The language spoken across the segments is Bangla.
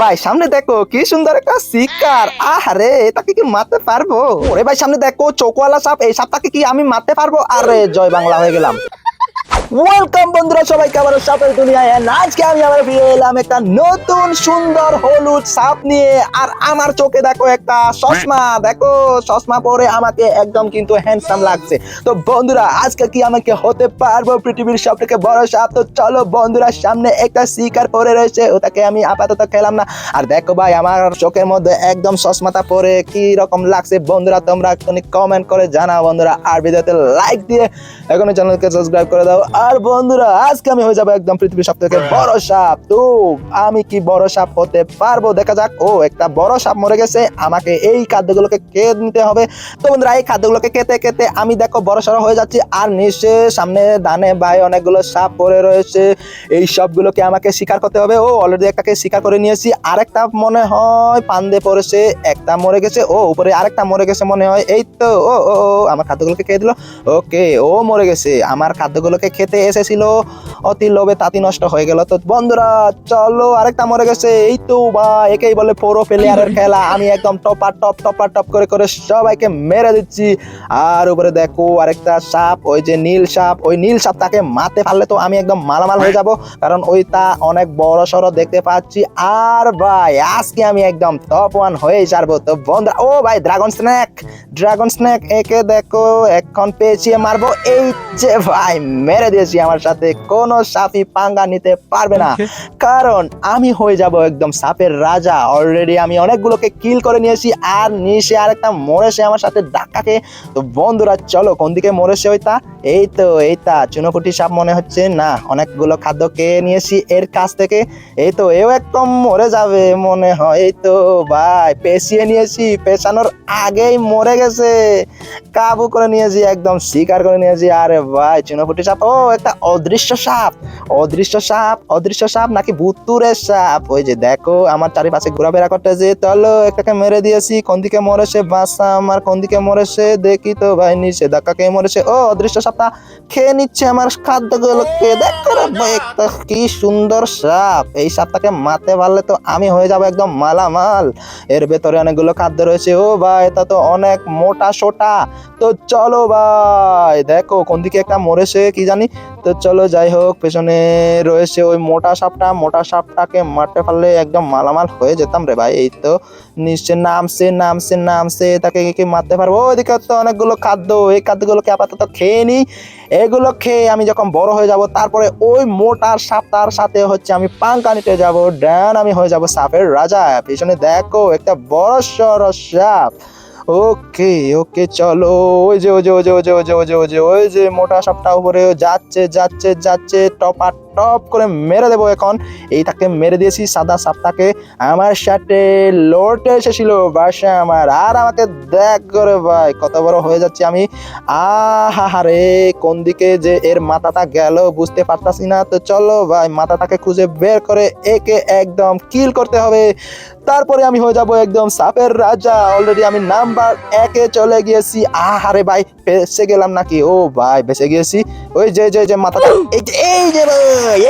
ভাই, সামনে দেখো কি সুন্দর একটা শিকার। আহারে তাকে কি মারতে পারব? ওরে ভাই, সামনে দেখো চোখওয়ালা সাপ, এই সাপটাকে কি আমি মারতে পারব? আরে, জয় বাংলা, হয়ে গেলাম। ওয়েলকাম বন্ধুরা সবাইকে আবার সাপের দুনিয়ায়। And আজকে আমি আবার ফিরে এলাম একটা নতুন সুন্দর হলুদ সাপ নিয়ে। আর আমার চোখে দেখো একটা চশমা। দেখো, চশমা পরে আমাকে একদম কিন্তু হ্যান্ডসাম লাগছে। তো বন্ধুরা, আজকে কি আমাকে হতে পারব? পৃথিবীর সব থেকে বড় সাপ। তো চলো বন্ধুরা, সামনে একটা শিকার পরে রয়েছে। ওটাকে আমি আপাতত খেলাম না। আর দেখো ভাই, আমার চোখের মধ্যে একদম চশমাটা পরে কি রকম লাগছে? বন্ধুরা, তোমরা কমেন্ট করে জানাও বন্ধুরা। আর ভিডিওতে লাইক দিয়ে এখনও চ্যানেলকে সাবস্ক্রাইব করে দাও। আর বন্ধুরা, আজকে আমি হয়ে যাব একদম পৃথিবীর সব থেকে বড় সাপ। তো আমি কি বড় সাপ হতে পারব? দেখা যাক। ও, একটা বড় সাপ মরে গেছে। আমাকে এই খাদ্যগুলোকে খেয়ে নিতে হবে। তো বন্ধুরা, এই খাদ্যগুলোকে খেতে খেতে আমি দেখো বড় সড়ো হয়ে যাচ্ছি। আর নিচে সামনে দানে বাই অনেকগুলো সাপ পড়ে রয়েছে। এই সবগুলোকে আমাকে শিকার করতে হবে। ও অলরেডি একটাকে শিকার করে নিয়েছি। আরেকটা মনে হয় পান্দে পড়েছে। একটা মরে গেছে। ও, উপরে আরেকটা মরে গেছে মনে হয়। এই তো, ও ও আমার খাদ্যগুলোকে খেয়ে দিল। ওকে, ও মরে গেছে। আমার খাদ্যগুলোকে GTS sí lo অতি লোভে তাতি নষ্ট হয়ে গেল। তো বন্ধুরা, চলো আরেকটা মরে গেছে। এই তো বা একেই বলে পুরো প্লেয়ারের খেলা। আমি একদম টপার টপ টপার টপ করে করে সবাইকে মেরে দিচ্ছি। আর উপরে দেখো আরেকটা সাপ, ওই যে নীল সাপ। ওই নীল সাপটাকে মারতে পারলে তো আমি একদম মালামাল হয়ে যাব। কারণ ওইটা অনেক বড় সড়ো দেখতে পাচ্ছি। আর ভাই, আজকে আমি একদম টপ ওয়ান হয়ে যাব তো বন্ধুরা, ও ভাই ড্রাগন স্ন্যাক ড্রাগন স্ন্যাক একে দেখো, এখন পেয়েছি মারবো। এই যে ভাই, মেরে দিয়েছি আমার সাথে। কোনো সাপই পাঙ্গা নিতে পারবে না। কারণ আমি হয়ে যাব একদম সাপের রাজা। অলরেডি আমি অনেকগুলোকে কিল করে নিয়েছি। আর নিচে আরেকটা মরেছে আমার সাথে ডাক্কাকে তো বন্ধুরা চলো কোন দিকে মরেছে ওইটা? এই তো এইটা। চুনোকুটি সাপ মনে হচ্ছে। না অনেকগুলো খাদ্য খেয়ে নিয়েছি এর কাছ থেকে। এই তো এও একদম মরে যাবে মনে হয়। এই তো ভাই পেঁচিয়ে নিয়েছি। পেছানোর আগেই মরে গেছে। কাবু করে নিয়েছি একদম শিকার করে নিয়েছি। আরে ভাই চুনোপুটি সাপ ও একটা অদৃশ্য সাপ। অদৃশ্য সাপ অদৃশ্য সাপ নাকি ভুতুরের সাপ? ওই যে দেখো, আমার চারিপাশে ঘোরাফেরা করতেছে চলো একটাকে মেরে দিয়েছি, কোন দিকে মরেছে বাসা আমার, কোন দিকে মরেছে দেখি তো ভাই নিচে ধাক্কা খেয়ে মরেছে ও অদৃশ্য সাপটা খেয়ে নিচ্ছে আমার খাদ্যগুলোকে। দেখো একটা কি সুন্দর সাপ। এই সাপটাকে মারতে পারলে তো আমি হয়ে যাব একদম মালামাল। এর ভেতরে অনেকগুলো খাদ্য রয়েছে। ও ভাই, এটা তো অনেক মোটা সোটা। তো চলো ভাই, দেখো কোন দিকে একটা মরেছে, কি জানি। তো চলো যাই হোক, পেছনে রয়েছে ওই মোটা সাপটা। মোটা সাপটাকে মারতে পারলে একদম মালামাল হয়ে যেতাম রে ভাই, এই তো নিচে নামছে নামছে নামছে, তাকে কি মারতে পারব? ওইদিকে তো অনেকগুলো খাদ্য, এই খাদ্যগুলোকে আপাতত খেয়ে নিই এগুলো খেয়ে আমি যখন বড় হয়ে যাব, তারপরে ওই মোটা সাপটার সাথে হচ্ছে আমি পাঙ্কা নিতে যাব। ড্যান আমি হয়ে যাব সাপের রাজা। পেছনে দেখো, একটা বড় সড় সাপ। ওকে ওকে, চলো। ওই যে ওই যে ওই যে ওই যে ওই যে ওই যে ওই যে ওই যে, মোটা সাপটা উপরে যাচ্ছে যাচ্ছে যাচ্ছে, টপা টপ করে মেরে দেবো এখন। এইটাকে মেরে দিয়েছি, সাদা সাপটাকে। আমার সাথে লোটে এসেছিল, বাসা আমার। আর আমাকে দেখ করে ভাই, কত বড় হয়ে যাচ্ছে আমি। আহা রে কোন দিকে যে এর মাথাটা গেল বুঝতে পারতাছি না। তো চলো ভাই, মাথাটাকে খুঁজে বের করে একে একদম কিল করতে হবে। তারপরে আমি হয়ে যাব একদম সাপের রাজা। অলরেডি আমি নাম্বার একে চলে গিয়েছি। আহারে ভাই, বেঁচে গেলাম নাকি? ও ভাই, বেঁচে গিয়েছি। ওই যে যে যে মাথাটা, এই যে ভাই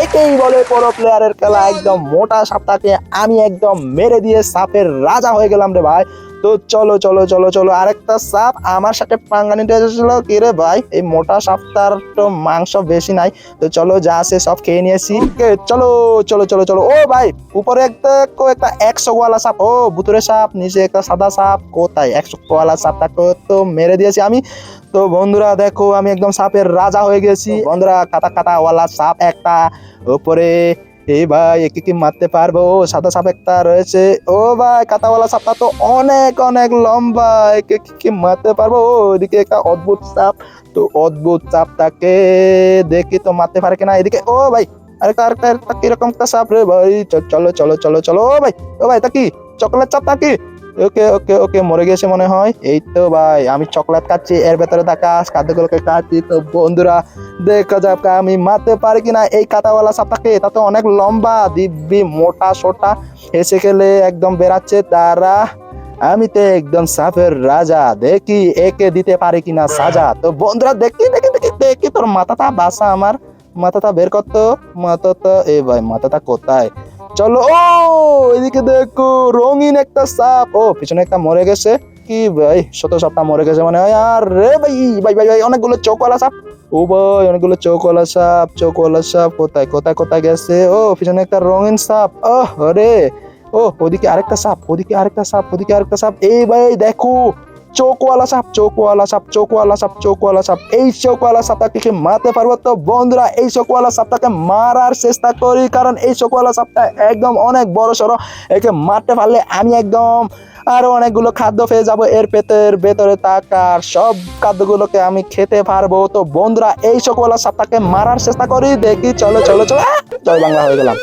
একেই বলে পরো প্লেয়ারের খেলা। একদম মোটা সাপটাকে আমি একদম মেরে দিয়ে সাপের রাজা হয়ে গেলাম রে ভাই। তো চলো চলো চলো চলো, আরেকটা সাপ আমার সাথে পাঙ্গা নিতে এসেছিল। কি রে ভাই? এই মোটা সাপটার তো মাংস বেশি নাই। তো চলো, যা আছে সব খেয়ে নিয়েছি। চলো চলো চলো চলো। ও ভাই, উপরে একটা একটা একশো ওয়ালা সাপ। ও, ভুতুরে সাপ, নিচে একটা সাদা সাপ। কোথায়? একশো ওয়ালা সাপটাকে তো মেরে দিয়েছি আমি। তো বন্ধুরা, দেখো, আমি একদম সাপের রাজা হয়ে গেছি। বন্ধুরা, কাটা কাটা ওয়ালা সাপ একটা। উপরে এই ভাই, একে কি মারতে পারব? সাদা সাপ একটা রয়েছে। ও ভাই কাতাওয়ালা সাপটা তো অনেক অনেক লম্বা। একে কি মারতে পারব? এদিকে একটা অদ্ভুত সাপ। তো অদ্ভুত সাপটাকে দেখি তো মারতে পারে কিনা এদিকে? ও ভাই, আরেকটা আরেকটা কীরকম একটা সাপ রে ভাই। চলো চলো চলো চলো। ও ভাই ও ভাই তা কি? চকলেট চাপটা কি? ওকে ওকে ওকে, মরে গেছে মনে হয়। এই তো ভাই, আমি চকলেট খাচ্ছি, এর ভেতরে থাকা খাদ্যগুলোকে খাচ্ছি। তো বন্ধুরা, দেখা যাক আমি মারতে পারি কিনা। এই কাটাওয়ালা সাপটাকে, এটা তো অনেক লম্বা, দিব্যি, মোটা, সোটা। এসে গেলে একদম বেরাচ্ছে তারা। আমি তো একদম সাপের রাজা, দেখি একে দিতে পারি কিনা সাজা। তো বন্ধুরা, দেখি দেখি দেখি দেখি, তোর মাথাটা বাসা আমার। মাথাটা বের করতো মাথাটা, এ ভাই, মাথাটা কোথায়? চলো, ও, এদিকে দেখো, রঙিন একটা সাপ। ও, পিছনে একটা মরে গেছে। কি ভাই শত সাপটা মরে গেছে মানে? আর রে ভাই ভাই ভাই ভাই, অনেকগুলো চোখওয়ালা সাপ। ও ভাই, অনেকগুলো চোখওয়ালা সাপ চোখওয়ালা সাপ কোথায় কোথায় কোথায় গেছে? ও, পিছনে একটা রঙিন সাপ। ও রে ও, ওদিকে আরেকটা সাপ, ওদিকে আরেকটা সাপ, ওদিকে আরেকটা সাপ। এই ভাই, দেখো চোখওয়ালা সাপ চোখওয়ালা সাপ চোখওয়ালা সাপ চোখওয়ালা সাপ। এই চোখওয়ালা সাপটাকে কি মারতে পারব তো বন্ধুরা, এই চোখওয়ালা সাপটাকে মারার চেষ্টা করি, কারণ এই চোখওয়ালা সাপটা একদম অনেক বড় সড়ো। একে মারতে পারলে আমি একদম আরও অনেকগুলো খাদ্য পেয়ে যাব। এর পেটের ভেতরে থাকার সব খাদ্যগুলোকে আমি খেতে পারব তো বন্ধুরা, এই চোখওয়ালা সাপটাকে মারার চেষ্টা করি। দেখি, চলো চলো চলো! জয় বাংলা, হয়ে গেলাম।